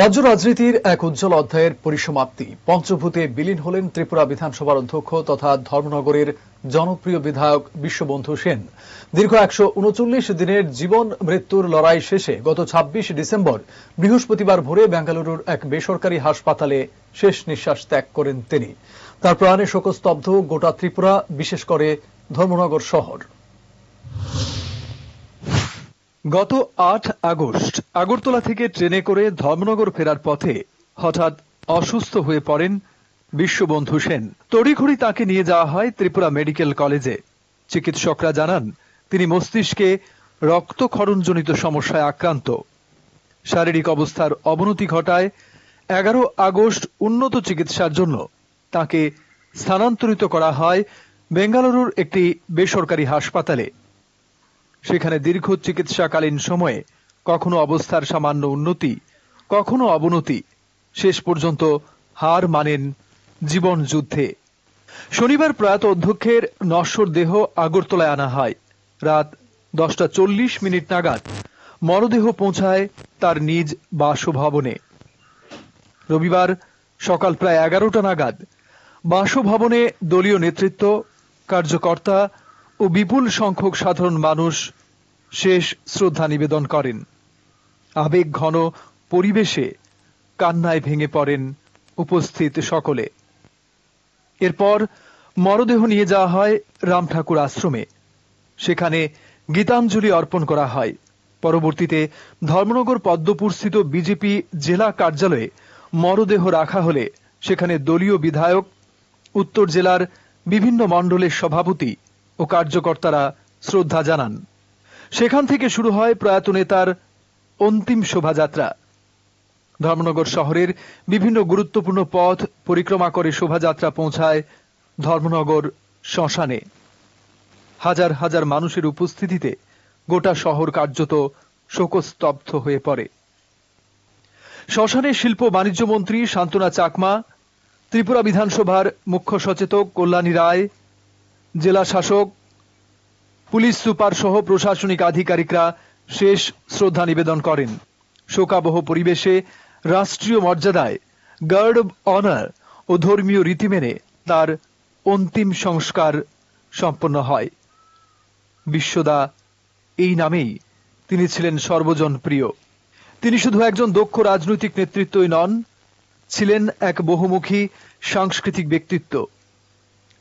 রাজ্য রাজনীতির এক উজ্জ্বল অধ্যায়ের পরিসমাপ্তি। পঞ্চভূতে বিলীন হলেন ত্রিপুরা বিধানসভার অধ্যক্ষ তথা ধর্মনগরের জনপ্রিয় বিধায়ক বিশ্ববন্ধু সেন। দীর্ঘ একশো উনচল্লিশ দিনের জীবন মৃত্যুর লড়াই শেষে গত ছাব্বিশ ডিসেম্বর বৃহস্পতিবার ভোরে বেঙ্গালুরুর এক বেসরকারি হাসপাতালে শেষ নিঃশ্বাস ত্যাগ করেন তিনি। তার প্রাণে শোকস্তব্ধ গোটা ত্রিপুরা, বিশেষ করে ধর্মনগর শহর। গত আট আগস্ট আগরতলা থেকে ট্রেনে করে ধর্মনগর ফেরার পথে হঠাৎ অসুস্থ হয়ে পড়েন বিশ্ববন্ধু সেন। তড়িঘড়ি তাকে নিয়ে যাওয়া হয় ত্রিপুরা মেডিকেল কলেজে। চিকিৎসকরা জানান, তিনি মস্তিষ্কে রক্তক্ষরণজনিত সমস্যায় আক্রান্ত। শারীরিক অবস্থার অবনতি ঘটায় এগারো আগস্ট উন্নত চিকিৎসার জন্য তাকে স্থানান্তরিত করা হয় বেঙ্গালুরুর একটি বেসরকারি হাসপাতালে। সেখানে দীর্ঘ চিকিৎসাকালীন সময়ে কখনো অবস্থার সামান্য উন্নতি, কখনো অবনতি, শেষ পর্যন্ত হার মানেন জীবন যুদ্ধে। শনিবার প্রয়াত অধ্যক্ষের নশ্বর দেহ আগরতলায় আনা হয়। রাত দশটা চল্লিশ মিনিট নাগাদ মরদেহ পৌঁছায় তার নিজ বাসভবনে। রবিবার সকাল প্রায় এগারোটা নাগাদ বাসভবনে দলীয় নেতৃত্ব, কার্যকর্তা ও বিপুল সংখ্যক সাধারণ মানুষ শেষ শ্রদ্ধা নিবেদন করেন। আবেগ ঘন পরিবেশে কান্নায় ভেঙে পড়েন উপস্থিত সকলে। এরপর মরদেহ নিয়ে যাওয়া হয় রাম ঠাকুর আশ্রমে। সেখানে গীতাঞ্জলি অর্পণ করা হয়। পরবর্তীতে ধর্মনগর পদ্মপুরস্থিত বিজেপি জেলা কার্যালয়ে মরদেহ রাখা হলে সেখানে দলীয় বিধায়ক, উত্তর জেলার বিভিন্ন মণ্ডলের সভাপতি ও কার্যকর্তারা শ্রদ্ধা জানান। সেখান থেকে শুরু হয় প্রয়াত নেতার অন্তিম শোভাযাত্রা। ধর্মনগর শহরের বিভিন্ন গুরুত্বপূর্ণ পথ পরিক্রমা করে শোভাযাত্রা পৌঁছায় ধর্মনগর শ্মশানে। হাজার হাজার মানুষের উপস্থিতিতে গোটা শহর কার্যত শোকস্তব্ধ হয়ে পড়ে। শ্মশানে শিল্প বাণিজ্য মন্ত্রী শান্তনা চাকমা, ত্রিপুরা বিধানসভার মুখ্য সচেতক কল্যাণী রায় জেলা শাসক, পুলিশ সুপার সহ প্রশাসনিক আধিকারিকরা শেষ শ্রদ্ধা নিবেদন করেন। শোকাবহ পরিবেশে রাষ্ট্রীয় মর্যাদায় গার্ড অব অনার ও ধর্মীয় রীতি মেনে তার অন্তিম সংস্কার সম্পন্ন হয়। বিশ্বদা এই নামেই তিনি ছিলেন সর্বজন প্রিয় তিনি শুধু একজন দক্ষ রাজনৈতিক নেতৃত্বই নন, ছিলেন এক বহুমুখী সাংস্কৃতিক ব্যক্তিত্ব।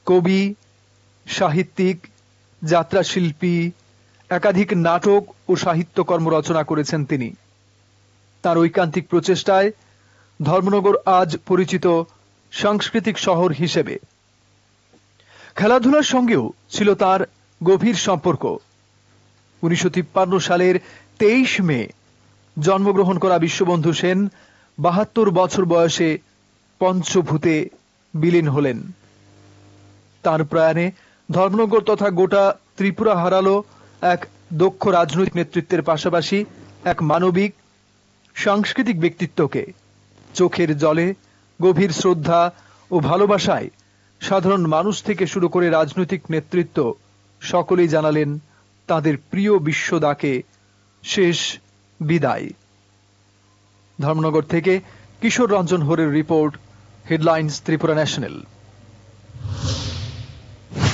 কবি সাহিত্যিক যাত্রা শিল্পী একাধিক নাটক ও সাহিত্যকর্ম রচনা করেছেন তিনি। তার ঐকান্তিক প্রচেষ্টায় ধর্মনগর আজ পরিচিত সাংস্কৃতিক শহর হিসেবে। খেলাধুলার সঙ্গেও ছিল তার গভীর সম্পর্ক। উনিশশো তিপ্পান্ন সালের তেইশ মে জন্মগ্রহণ করা বিশ্ববন্ধু সেন বাহাত্তর বছর বয়সে পঞ্চভূতে বিলীন হলেন। তার প্রয়াণে ধর্মনগর তথা গোটা ত্রিপুরা হারালো এক দক্ষ রাজনৈতিক নেতৃত্বের পাশাপাশি এক মানবিক, সাংস্কৃতিক ব্যক্তিত্বকে। চোখের জলে, গভীর শ্রদ্ধা ও ভালোবাসায় সাধারণ মানুষ থেকে শুরু করে রাজনৈতিক নেতৃত্ব সকলেই জানালেন তাদের প্রিয় বিশ্বদাকে শেষ বিদায়। ধর্মনগর থেকে কিশোর রঞ্জন হোরের রিপোর্ট, হেডলাইন্স ত্রিপুরা ন্যাশনাল।